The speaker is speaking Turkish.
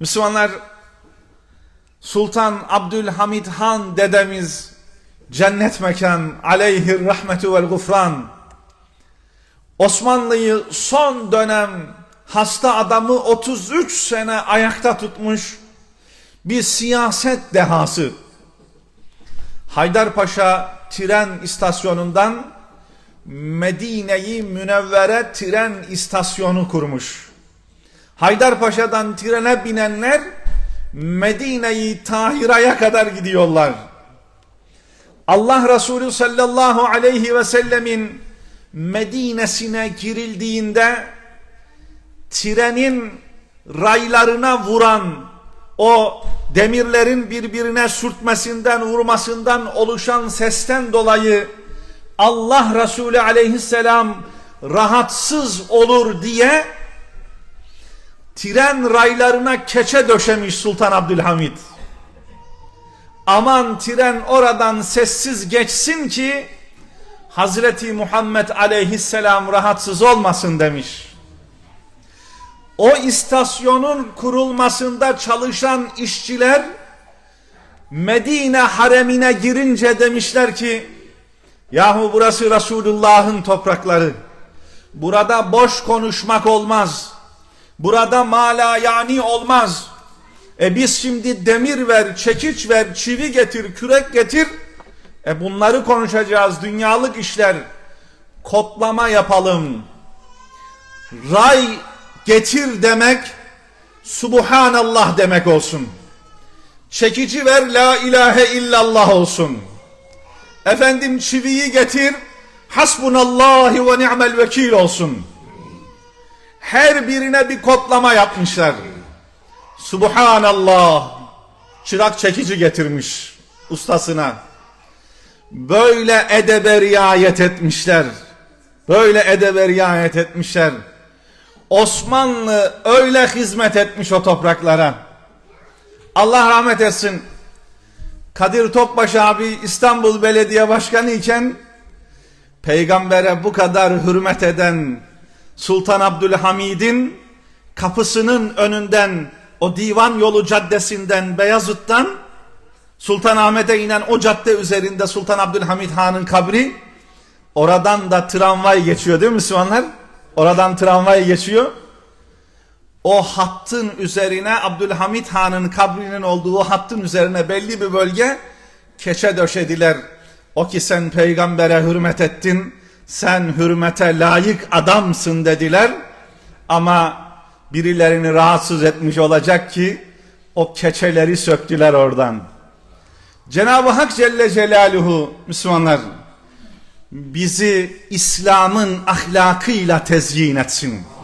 Müslümanlar Sultan Abdülhamid Han dedemiz cennet mekan aleyhir rahmetu vel gufran Osmanlı'yı son dönem hasta adamı 33 sene ayakta tutmuş bir siyaset dehası. Haydarpaşa tren istasyonundan Medine'yi Münevvere tren istasyonu kurmuş. Haydarpaşa'dan trene binenler Medine'yi Tahira'ya kadar gidiyorlar. Allah Resulü sallallahu aleyhi ve sellemin Medine'sine girildiğinde trenin raylarına vuran o demirlerin birbirine sürtmesinden vurmasından oluşan sesten dolayı Allah Resulü aleyhisselam rahatsız olur diye tren raylarına keçe döşemiş Sultan Abdülhamid. Aman tren oradan sessiz geçsin ki Hazreti Muhammed aleyhisselam rahatsız olmasın demiş. O istasyonun kurulmasında çalışan işçiler Medine haremine girince demişler ki yahu burası Resulullah'ın toprakları. Burada boş konuşmak olmaz. Burada mala yani olmaz. E biz şimdi demir ver, çekiç ver, çivi getir, kürek getir. E bunları konuşacağız. Dünyalık işler. Kodlama yapalım. Ray getir demek Subhanallah demek olsun. Çekici ver la ilahe illallah olsun. Efendim çiviyi getir hasbunallahi ve ni'mel vekil olsun. Her birine bir kodlama yapmışlar. Subhanallah. Çırak çekici getirmiş ustasına. Böyle edebe riayet etmişler. Böyle edebe riayet etmişler. Osmanlı öyle hizmet etmiş o topraklara. Allah rahmet etsin. Kadir Topbaş abi İstanbul Belediye Başkanı iken peygambere bu kadar hürmet eden Sultan Abdülhamid'in kapısının önünden o divan yolu caddesinden Beyazıt'tan Sultanahmet'e inen o cadde üzerinde Sultan Abdülhamid Han'ın kabri oradan da tramvay geçiyor değil mi Müslümanlar? Oradan tramvay geçiyor. O hattın üzerine Abdülhamid Han'ın kabrinin olduğu hattın üzerine belli bir bölge keçe döşediler. O ki sen peygambere hürmet ettin, sen hürmete layık adamsın dediler. Ama birilerini rahatsız etmiş olacak ki o keçeleri söktüler oradan. Cenab-ı Hak Celle Celaluhu Müslümanlar bizi İslam'ın ahlakıyla tezyin etsin.